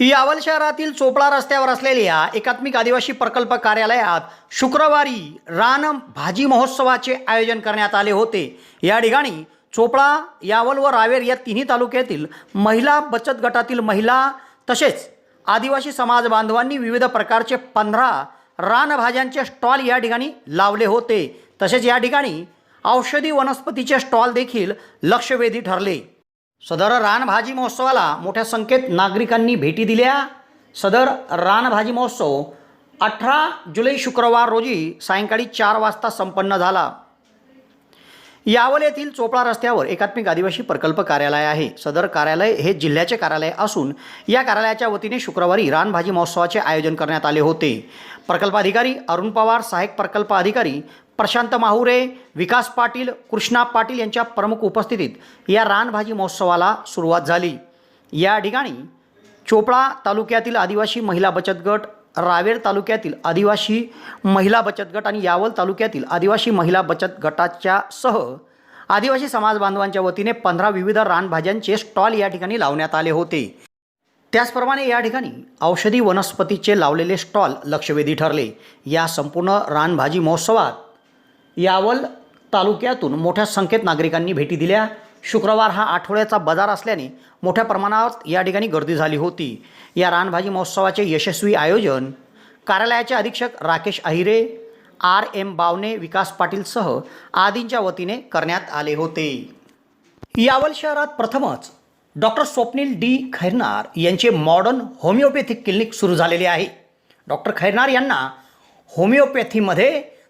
यावल शहरातील चोपळा रस्त्यावर असलेल्या एकात्मिक आदिवासी प्रकल्प कार्यालयात शुक्रवारी रान भाजी महोत्सवाचे आयोजन करण्यात आले होते. या ठिकाणी चोपळा यावल व रावेर या तिन्ही तालुक्यातील महिला बचत गटातील महिला तसेच आदिवासी समाज बांधवांनी विविध प्रकारचे पंधरा रानभाज्यांचे स्टॉल या ठिकाणी लावले होते. तसेच या ठिकाणी औषधी वनस्पतीचे स्टॉल देखील लक्षवेधी ठरले. सदर रानभाजी महोत्सवाला मोठ्या संख्येत नागरिकांनी भेटी दिल्या. सदर रानभाजी महोत्सव अठरा जुलै शुक्रवार रोजी सायंकाळी चार वाजता संपन्न झाला. यावल येथील चोपळा रस्त्यावर एकात्मिक आदिवासी प्रकल्प कार्यालय आहे. सदर कार्यालय हे जिल्ह्याचे कार्यालय असून या कार्यालयाच्या वतीने शुक्रवारी रानभाजी महोत्सवाचे आयोजन करण्यात आले होते. प्रकल्पाधिकारी अरुण पवार सहाय्यक प्रकल्प अधिकारी प्रशांत माहुरे विकास पाटील कृष्णा पाटील यांच्या प्रमुख उपस्थितीत या रानभाजी महोत्सवाला सुरुवात झाली. या ठिकाणी चोपडा तालुक्यातील आदिवासी महिला बचत गट रावेर तालुक्यातील आदिवासी महिला बचत गट आणि यावल तालुक्यातील आदिवासी महिला बचत गटाच्या सह आदिवासी समाज बांधवांच्या वतीने पंधरा विविध रानभाज्यांचे स्टॉल या ठिकाणी लावण्यात आले होते. त्याचप्रमाणे या ठिकाणी औषधी वनस्पतीचे लावलेले स्टॉल लक्षवेधी ठरले. या संपूर्ण रानभाजी महोत्सवात यावल तालुक्यातून मोठ्या संख्येत नागरिकांनी भेटी दिल्या. शुक्रवार हा आठवड्याचा बाजार असल्याने मोठ्या प्रमाणात या ठिकाणी गर्दी झाली होती. या रानभाजी महोत्सवाचे यशस्वी आयोजन कार्यालयाचे अधीक्षक राकेश अहिरे आर एम बावने विकास पाटीलसह आदींच्या वतीने करण्यात आले होते. यावल शहरात प्रथमच डॉक्टर स्वप्नील डी. खैरनार यांचे मॉडर्न होमिओपॅथिक क्लिनिक सुरू झालेले आहे. डॉक्टर खैरनार यांना होमिओपॅथीमध्ये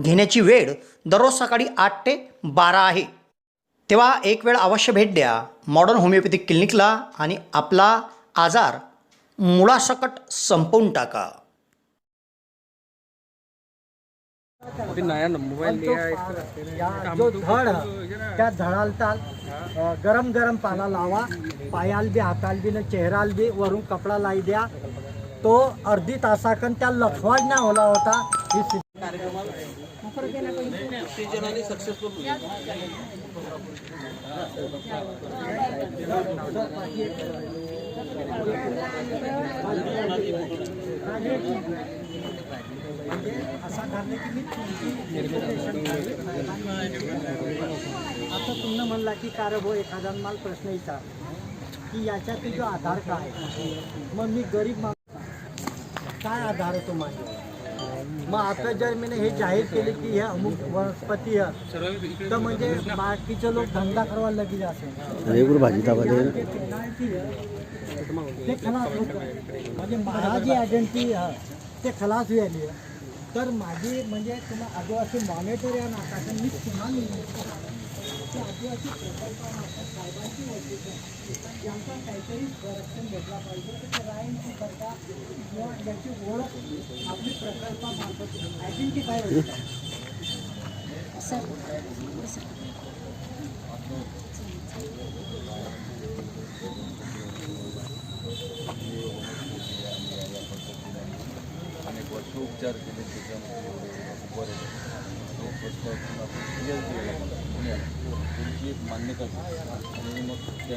घेण्याची वेळ दररोज सकाळी आठ ते बारा आहे. तेव्हा एक वेळ अवश्य भेट द्या. मॉडर्न होमिओपॅथिक क्लिनिकला आणि आपला आजार मुळासकट संपवून टाका. अभी नया न- मोबाइल लिया इसका या जो धड त्या धडाला गरम गरम पाला लावा. पायाल बी हाताल बी न चेहराल बी वरून कपडा लाई द्या. तो अर्धी तासाकन त्या लखवाड ना होला होता. ही म्हणजे असा ठरलं की मी आता तुम्ही म्हणला की कार भाऊ एखादा मला प्रश्न विचार की याच्यात तुझं आधार काय? मग मी गरीब माणूस काय आधार आहे तो माझ्या मग आता जर मी हे जाहीर केले की हे अमुक वनस्पती आहे तर म्हणजे बाकीचे लोक धंदा करायला लगेच असेल रेगुर भाजी ते खलास. म्हणजे माझी आयडेंटिटी ते खलास झाली तर माझी म्हणजे तुम्हाला आदिवासी मॉनिटर या नाकाचं मी. की आदिवासी प्रकल्पामार्फत साहेबांची वैशिष्ट्य. यांचा काहीतरी संरक्षण भेटला पाहिजे तर करता किंवा याची ओळख आपली प्रकल्पामार्फत आयडेंटिफाय होईल अनेक वर्ष उपचार केले त्याच्यामध्ये बरे लोक आपण क्लिअर केलेला पुण्यात त्यांची मान्यता आणि मग